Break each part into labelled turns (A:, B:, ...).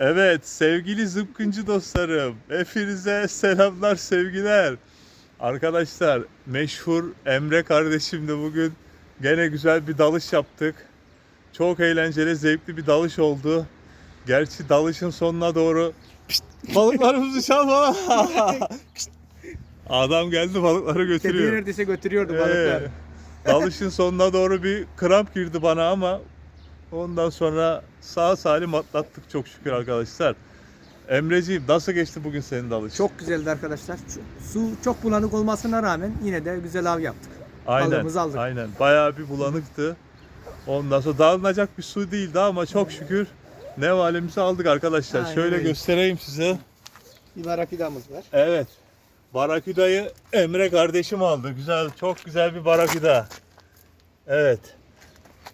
A: Evet sevgili zıpkıncı dostlarım. Hepinize selamlar sevgiler. Arkadaşlar meşhur Emre kardeşimle bugün gene güzel bir dalış yaptık. Çok eğlenceli zevkli bir dalış oldu. Gerçi dalışın sonuna doğru Pişt, balıklarımızı çalma. Pişt. Adam geldi balıkları götürüyor.
B: neredeyse götürüyordu
A: Ee,
B: balıklar.
A: dalışın sonuna doğru bir kramp girdi bana ama ondan sonra sağ salim atlattık çok şükür arkadaşlar. Emreciğim nasıl geçti bugün senin dalış?
B: Çok güzeldi arkadaşlar. Su çok bulanık olmasına rağmen yine de güzel av yaptık.
A: aynen,
B: balığımızı aldık.
A: Aynen. Bayağı bir bulanıktı. Ondan sonra dağılınacak bir su değildi ama çok şükür ne valimizi aldık arkadaşlar.
B: Aynen
A: Şöyle
B: öyle.
A: göstereyim size.
B: Bir barakidamız var.
A: Evet. Baraküda'yı Emre kardeşim aldı. Güzel, çok güzel bir baraküda. Evet.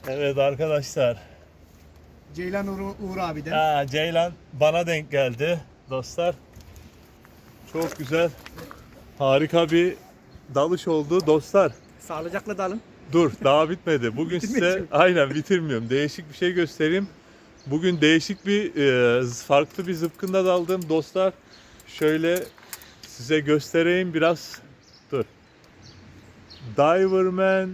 A: Evet arkadaşlar.
B: Ceylan Uğur, Uğur abiden.
A: Ha, Ceylan bana denk geldi dostlar. Çok güzel. Harika bir dalış oldu dostlar.
B: Sağlıcakla dalın.
A: Dur daha bitmedi. Bugün size aynen bitirmiyorum. Değişik bir şey göstereyim. Bugün değişik bir e, farklı bir zıpkında daldım dostlar. Şöyle size göstereyim biraz. Dur. Diverman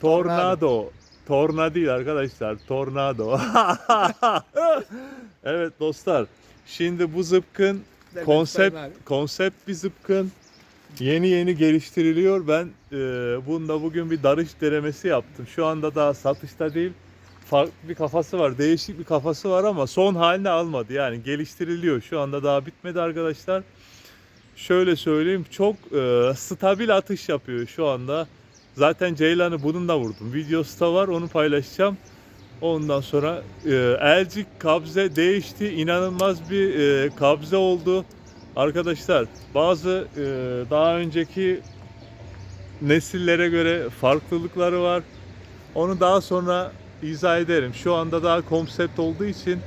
A: Tornado. Torna değil arkadaşlar. Tornado. evet dostlar. Şimdi bu zıpkın
B: Ben
A: konsept konsept bir zıpkın yeni yeni geliştiriliyor. Ben e, bunda bugün bir darış denemesi yaptım. Şu anda daha satışta değil. Farklı bir kafası var. Değişik bir kafası var ama son halini almadı. Yani geliştiriliyor. Şu anda daha bitmedi arkadaşlar. Şöyle söyleyeyim çok e, stabil atış yapıyor şu anda. Zaten Ceylan'ı bununla vurdum. Videosu da var onu paylaşacağım. Ondan sonra e, elcik kabze değişti. İnanılmaz bir e, kabze oldu. Arkadaşlar bazı e, daha önceki nesillere göre farklılıkları var. Onu daha sonra izah ederim. Şu anda daha konsept olduğu için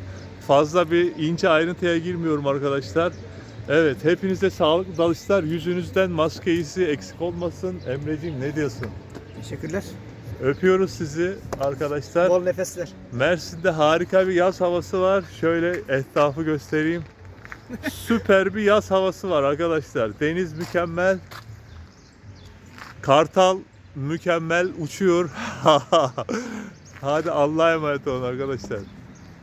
A: fazla bir ince ayrıntıya girmiyorum arkadaşlar. Evet hepinize sağlıklı dalışlar. Yüzünüzden maske izi eksik olmasın. Emreciğim ne diyorsun?
B: Teşekkürler.
A: Öpüyoruz sizi arkadaşlar.
B: Bol nefesler.
A: Mersin'de harika bir yaz havası var. Şöyle etrafı göstereyim. Süper bir yaz havası var arkadaşlar. Deniz mükemmel. Kartal mükemmel uçuyor. Hadi Allah'a emanet olun arkadaşlar.